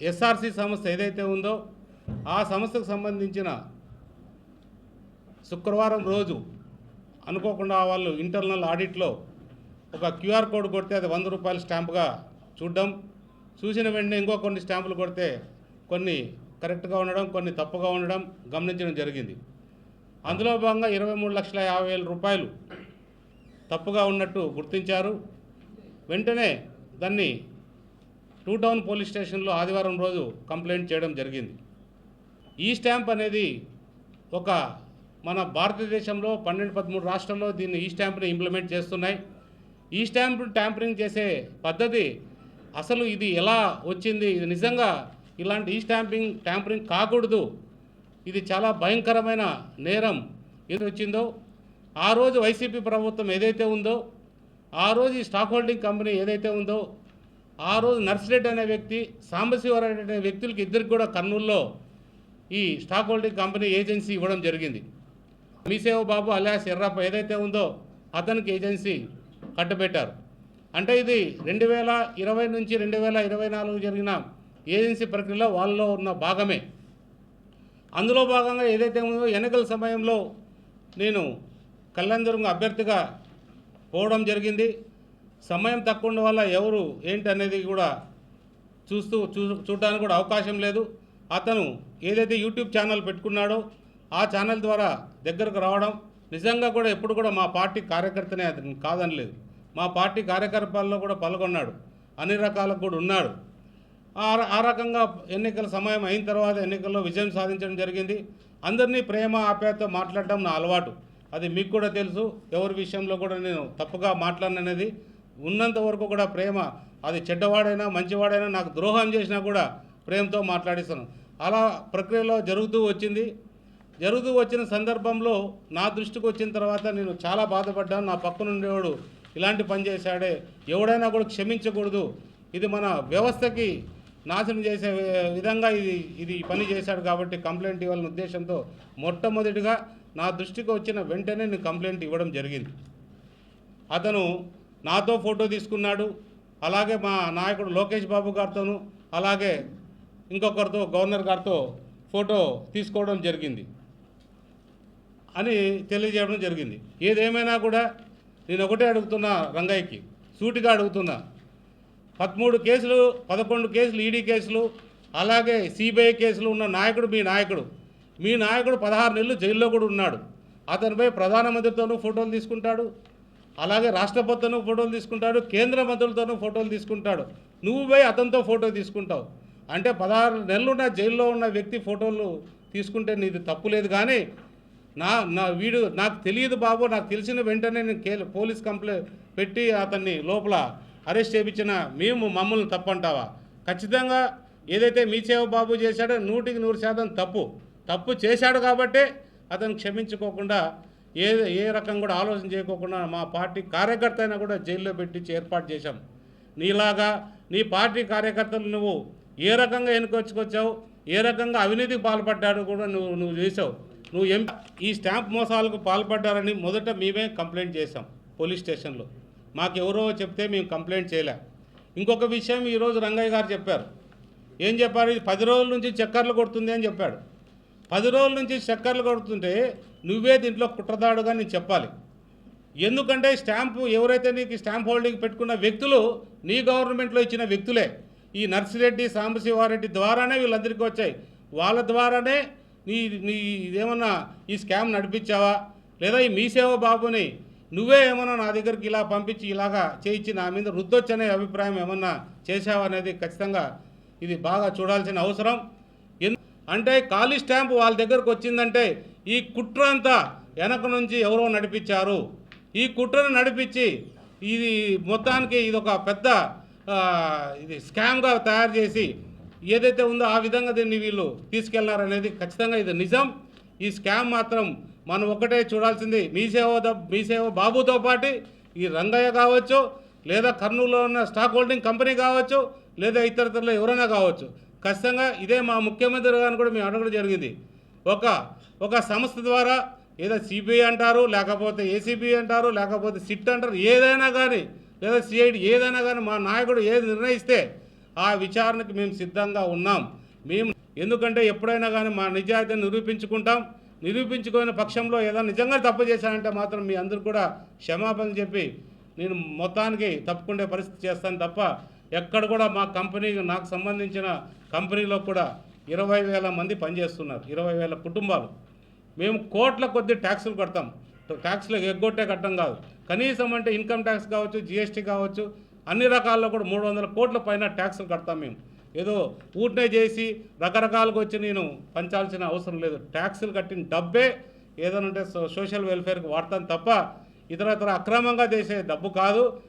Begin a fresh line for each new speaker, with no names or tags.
SRC సంస్థ ఏదైతే ఉందో ఆ సంస్థకు సంబంధించిన శుక్రవారం రోజు అనుకోకుండా వాళ్ళు ఇంటర్నల్ ఆడిట్లో ఒక క్యూఆర్ కోడ్ కొడితే అది వంద రూపాయల స్టాంప్గా చూడడం. చూసిన వెంటనే ఇంకో కొన్ని స్టాంపులు కొడితే కొన్ని కరెక్ట్గా ఉండడం కొన్ని తప్పుగా ఉండడం గమనించడం జరిగింది. అందులో భాగంగా ఇరవై మూడు లక్షల యాభై వేల రూపాయలు తప్పుగా ఉన్నట్టు గుర్తించారు. వెంటనే దాన్ని టూ టౌన్ పోలీస్ స్టేషన్లో ఆదివారం రోజు కంప్లైంట్ చేయడం జరిగింది. ఈ స్టాంప్ అనేది ఒక మన భారతదేశంలో పన్నెండు పదమూడు రాష్ట్రాల్లో దీన్ని ఈ స్టాంప్ని ఇంప్లిమెంట్ చేస్తున్నాయి. ఈ స్టాంప్ ట్యాంపరింగ్ చేసే పద్ధతి అసలు ఇది ఎలా వచ్చింది? ఇది నిజంగా ఇలాంటి ఈ స్టాంపింగ్ ట్యాంపరింగ్ కాకూడదు. ఇది చాలా భయంకరమైన నేరం. ఏది వచ్చిందో ఆ రోజు వైసీపీ ప్రభుత్వం ఏదైతే ఉందో ఆ రోజు ఈ స్టాక్ హోల్డింగ్ కంపెనీ ఏదైతే ఉందో ఆ రోజు నర్సిరెడ్డి అనే వ్యక్తి సాంబశివరెడ్డి అనే వ్యక్తులకి ఇద్దరికి కూడా కర్నూలులో ఈ స్టాక్ హోల్డింగ్ కంపెనీ ఏజెన్సీ ఇవ్వడం జరిగింది. మీసేవ బాబు అలియాస్ ఎర్రప్ప ఏదైతే ఉందో అతనికి ఏజెన్సీ కట్టబెట్టారు. అంటే ఇది రెండు వేల ఇరవై నుంచి రెండు వేల ఇరవై నాలుగు జరిగిన ఏజెన్సీ ప్రక్రియలో వాళ్ళలో ఉన్న భాగమే. అందులో భాగంగా ఏదైతే ఉందో ఎన్నికల సమయంలో నేను కళ్యాణదుర్గం అభ్యర్థిగా పోవడం జరిగింది. సమయం తక్కువ ఉండడం వల్ల ఎవరు ఏంటి అనేది కూడా చూస్తూ చూ చూడడానికి కూడా అవకాశం లేదు. అతను ఏదైతే యూట్యూబ్ ఛానల్ పెట్టుకున్నాడో ఆ ఛానల్ ద్వారా దగ్గరకు రావడం నిజంగా కూడా ఎప్పుడు కూడా మా పార్టీ కార్యకర్తనే అతను కాదనలేదు. మా పార్టీ కార్యకలాపాల్లో కూడా పాల్గొన్నాడు. అన్ని రకాలకు కూడా ఉన్నాడు. ఆ ఆ రకంగా ఎన్నికల సమయం అయిన తర్వాత ఎన్నికల్లో విజయం సాధించడం జరిగింది. అందరినీ ప్రేమ ఆప్యాయతతో మాట్లాడడం నా అలవాటు. అది మీకు కూడా తెలుసు. ఎవరి విషయంలో కూడా నేను తప్పుగా మాట్లాడిననేది ఉన్నంత వరకు కూడా ప్రేమ అది చెడ్డవాడైనా మంచివాడైనా నాకు ద్రోహం చేసినా కూడా ప్రేమతో మాట్లాడిస్తాను. అలా ప్రక్రియలో జరుగుతూ వచ్చింది. జరుగుతూ వచ్చిన సందర్భంలో నా దృష్టికి వచ్చిన తర్వాత నేను చాలా బాధపడ్డాను. నా పక్కన ఉండేవాడు ఇలాంటి పని చేశాడే. ఎవడైనా కూడా క్షమించకూడదు. ఇది మన వ్యవస్థకి నాశనం చేసే విధంగా ఇది ఇది పని చేశాడు కాబట్టి కంప్లైంట్ ఇవ్వాలనే ఉద్దేశంతో మొట్టమొదటిగా నా దృష్టికి వచ్చిన వెంటనే నేను కంప్లైంట్ ఇవ్వడం జరిగింది. అతను నాతో ఫోటో తీసుకున్నాడు. అలాగే మా నాయకుడు లోకేష్ బాబు గారితోనూ అలాగే ఇంకొకరితో గవర్నర్ గారితో ఫోటో తీసుకోవడం జరిగింది అని తెలియజేయడం జరిగింది. ఏదేమైనా కూడా నేను ఒకటే అడుగుతున్నా రంగయ్యకి సూటిగా అడుగుతున్నా. పదమూడు కేసులు పదకొండు కేసులు ఈడీ కేసులు అలాగే సిబిఐ కేసులు ఉన్న నాయకుడు మీ నాయకుడు. మీ నాయకుడు పదహారు నెలలు జైల్లో కూడా ఉన్నాడు. అతనిపై ప్రధానమంత్రితోనూ ఫోటోలు తీసుకుంటాడు. అలాగే రాష్ట్రపతితోనూ ఫోటోలు తీసుకుంటాడు కేంద్ర మంత్రులతోనూ ఫోటోలు తీసుకుంటాడు. నువ్వు పోయి అతనితో ఫోటో తీసుకుంటావు. అంటే పదహారు నెలలున్న జైల్లో ఉన్న వ్యక్తి ఫోటోలు తీసుకుంటే నీది తప్పు లేదు కానీ నా నా వీడు నాకు తెలియదు బాబు నాకు తెలిసిన వెంటనే నేను కే పోలీస్ కంప్లైంట్ పెట్టి అతన్ని లోపల అరెస్ట్ చేయించిన మేము మమ్మల్ని తప్పంటావా? ఖచ్చితంగా ఏదైతే మీ సేవ బాబు చేశాడో నూటికి నూరు శాతం తప్పు. తప్పు చేశాడు కాబట్టే అతను క్షమించుకోకుండా ఏ ఏ రకం కూడా ఆలోచన చేయకోకుండా మా పార్టీ కార్యకర్త అయినా కూడా జైల్లో పెట్టించి ఏర్పాటు చేశాం. నీలాగా నీ పార్టీ కార్యకర్తలు నువ్వు ఏ రకంగా ఎన్నుకొచ్చుకొచ్చావు ఏ రకంగా అవినీతికి పాల్పడ్డాడు కూడా నువ్వు నువ్వు చేసావు. నువ్వు ఎం ఈ స్టాంప్ మోసాలకు పాల్పడ్డారని మొదట మేమే కంప్లైంట్ చేశాం పోలీస్ స్టేషన్లో. మాకు ఎవరో చెప్తే మేము కంప్లైంట్ చేయలే. ఇంకొక విషయం ఈరోజు రంగయ్య గారు చెప్పారు. ఏం చెప్పారు? ఇది పది రోజుల నుంచి చక్కర్లు కొడుతుంది అని చెప్పాడు. పది రోజుల నుంచి చక్కర్లు కొడుతుంటే నువ్వే దీంట్లో కుట్రదాడుగా నేను చెప్పాలి. ఎందుకంటే స్టాంపు ఎవరైతే నీకు స్టాంప్ హోల్డింగ్ పెట్టుకున్న వ్యక్తులు నీ గవర్నమెంట్లో ఇచ్చిన వ్యక్తులే. ఈ నర్సిరెడ్డి సాంబశివారెడ్డి ద్వారానే వీళ్ళందరికీ వచ్చాయి. వాళ్ళ ద్వారానే నీ నీ ఇదేమన్నా ఈ స్కామ్ నడిపించావా? లేదా ఈ మీ సేవ బాబుని నువ్వే ఏమన్నా నా దగ్గరికి ఇలా పంపించి ఇలాగా చేయించి నా మీద రుద్దొచ్చనే అభిప్రాయం ఏమన్నా చేశావా అనేది ఖచ్చితంగా ఇది బాగా చూడాల్సిన అవసరం. అంటే ఖాళీ స్టాంపు వాళ్ళ దగ్గరకు వచ్చిందంటే ఈ కుట్ర అంతా వెనక నుంచి ఎవరో నడిపించారు. ఈ కుట్రను నడిపించి ఇది మొత్తానికి ఇది ఒక పెద్ద ఇది స్కామ్గా తయారు చేసి ఏదైతే ఉందో ఆ విధంగా దీన్ని వీళ్ళు తీసుకెళ్ళారనేది ఖచ్చితంగా ఇది నిజం. ఈ స్కామ్ మాత్రం మనం ఒకటే చూడాల్సింది మీ మీసేవ మీ సేవ బాబుతో పాటు ఈ రంగయ్య కావచ్చు లేదా కర్నూలులో ఉన్న స్టాక్ హోల్డింగ్ కంపెనీ కావచ్చు లేదా ఇతరతరలో ఎవరైనా కావచ్చు. ఖచ్చితంగా ఇదే మా ముఖ్యమంత్రి గారిని కూడా మేము అడగడం జరిగింది. ఒక ఒక సంస్థ ద్వారా ఏదో సిబిఐ అంటారు లేకపోతే ఏసీబీ అంటారు లేకపోతే సిట్ అంటారు ఏదైనా కానీ లేదా సిఐడి ఏదైనా కానీ మా నాయకుడు ఏది నిర్ణయిస్తే ఆ విచారణకు మేము సిద్ధంగా ఉన్నాం. మేము ఎందుకంటే ఎప్పుడైనా కానీ మా నిజాయితీని నిరూపించుకుంటాం. నిరూపించుకునే పక్షంలో ఏదైనా నిజంగా తప్పు చేశానంటే మాత్రం మీ అందరూ కూడా క్షమాపణ చెప్పి నేను మొత్తానికి తప్పుకుండే పరిస్థితి చేస్తాను తప్ప ఎక్కడ కూడా మా కంపెనీ నాకు సంబంధించిన కంపెనీలో కూడా ఇరవై వేల మంది పనిచేస్తున్నారు ఇరవై వేల కుటుంబాలు. మేము కోట్ల కొద్ది ట్యాక్సులు కడతాం. ట్యాక్స్లు ఎగ్గొట్టే కట్టం కాదు. కనీసం అంటే ఇన్కమ్ ట్యాక్స్ కావచ్చు జిఎస్టీ కావచ్చు అన్ని రకాల్లో కూడా మూడు వందల కోట్ల పైన ట్యాక్సులు కడతాం మేము. ఏదో ఊటనే చేసి రకరకాలుగా వచ్చి నేను పంచాల్సిన అవసరం లేదు. ట్యాక్సులు కట్టిన డబ్బే ఏదైనా ఉంటే సో- సోషల్ వెల్ఫేర్కి వాడతాను తప్ప ఇతర ఇతర అక్రమంగా చేసే డబ్బు కాదు.